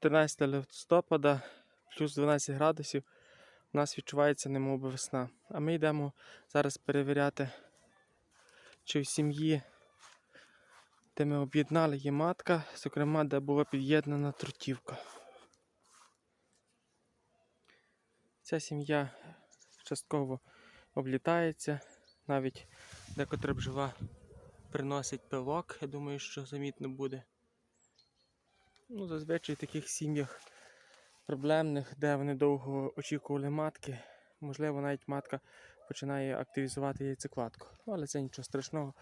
14 листопада, плюс 12 градусів. У нас відчувається немов би весна. А ми йдемо зараз перевіряти, чи в сім'ї, де ми об'єднали, є матка, зокрема, де була під'єднана трутівка. Ця сім'я частково облітається, навіть декотра бджола приносить пилок, я думаю, що замітно буде. Ну, зазвичай в таких сім'ях проблемних, де вони довго очікували матки, можливо, навіть матка починає активізувати яйцекладку. Ну, але це нічого страшного.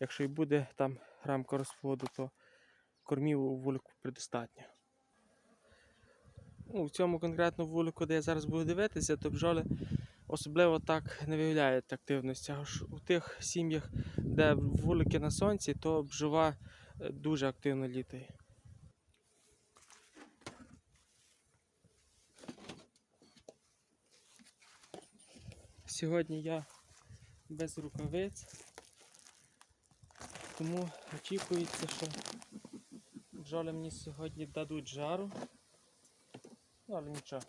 Якщо і буде там рамка розплоду, то кормів у вулику предостатньо. Ну, в цьому конкретно вулику, де я зараз буду дивитися, то бджоли особливо так не виявляють активності. Аж у тих сім'ях, де вулики на сонці, то бджола е, дуже активно літає. Сьогодні я без рукавиць, тому очікується, що бджоли мені сьогодні дадуть жару. Ну, але нічого.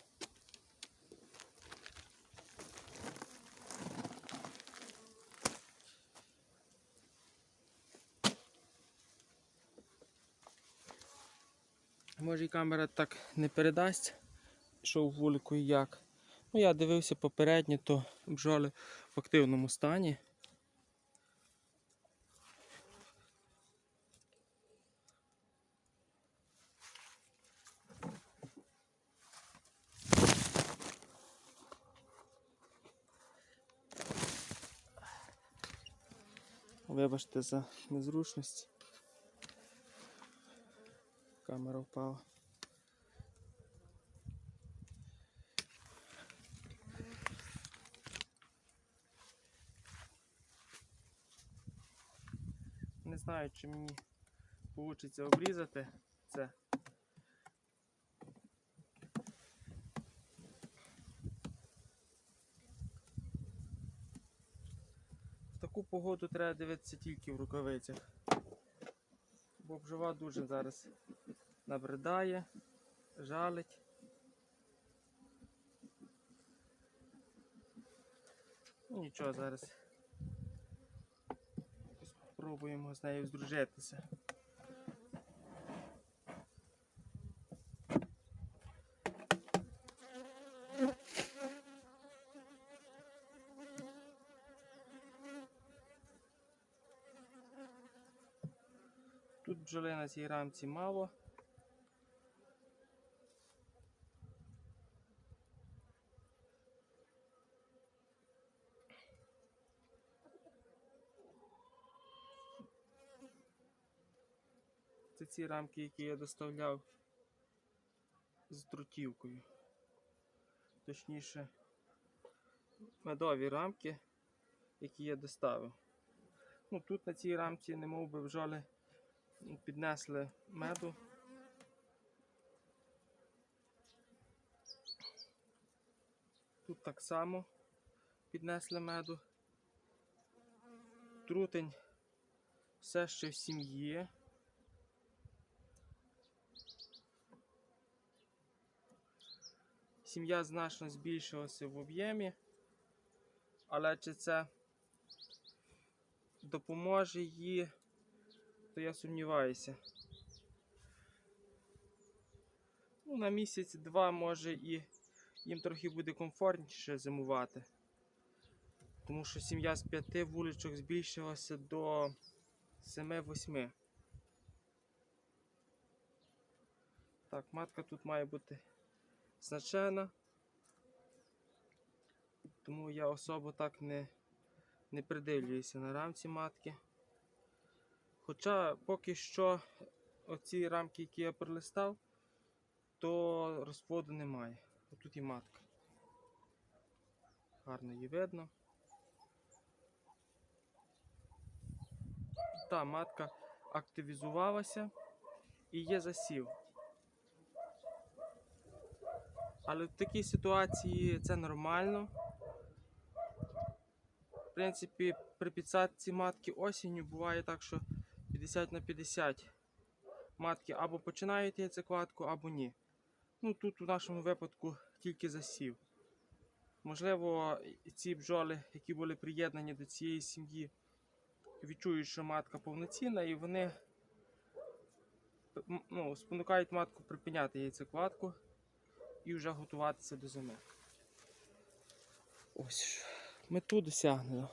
Може і камера так не передасть, що в вулику і як. Ну, я дивився попередньо, то бджоли в активному стані. Вибачте за незручність. Камера впала. Не знаю, чи мені вийде обрізати це. В таку погоду треба дивитися тільки в рукавицях. Бо бджола дуже зараз набридає, жалить. Ну нічого, зараз спробуємо з нею здружитися. Тут бджоли на цій рамці мало. Ці рамки, які я доставляв з трутівкою. Точніше, медові рамки, які я доставив. Ну, тут на цій рамці не мов би бджоли піднесли меду. Тут так само піднесли меду. Трутень все ще в сім'ї. Сім'я значно збільшилася в об'ємі, але чи це допоможе їй, то я сумніваюся. Ну, на місяць-два може і їм трохи буде комфортніше зимувати. Тому що сім'я з п'яти вуличок збільшилася до 7-8. Так, матка тут має бути значена. Тому я особо так не, не придивлююся на рамці матки. Хоча поки що оці рамки, які я прилистав, то розплоду немає. Тут і матка. Гарно її видно. Та матка активізувалася і є засів. Але в такій ситуації це нормально. В принципі, при підсадці матки осінню буває так, що 50 на 50 матки або починають яйцекладку, або ні. Ну, тут у нашому випадку тільки засів. Можливо, ці бджоли, які були приєднані до цієї сім'ї, відчують, що матка повноцінна, і вони ну, спонукають матку припиняти яйцекладку і вже готуватися до зими. Ось мету досягнено.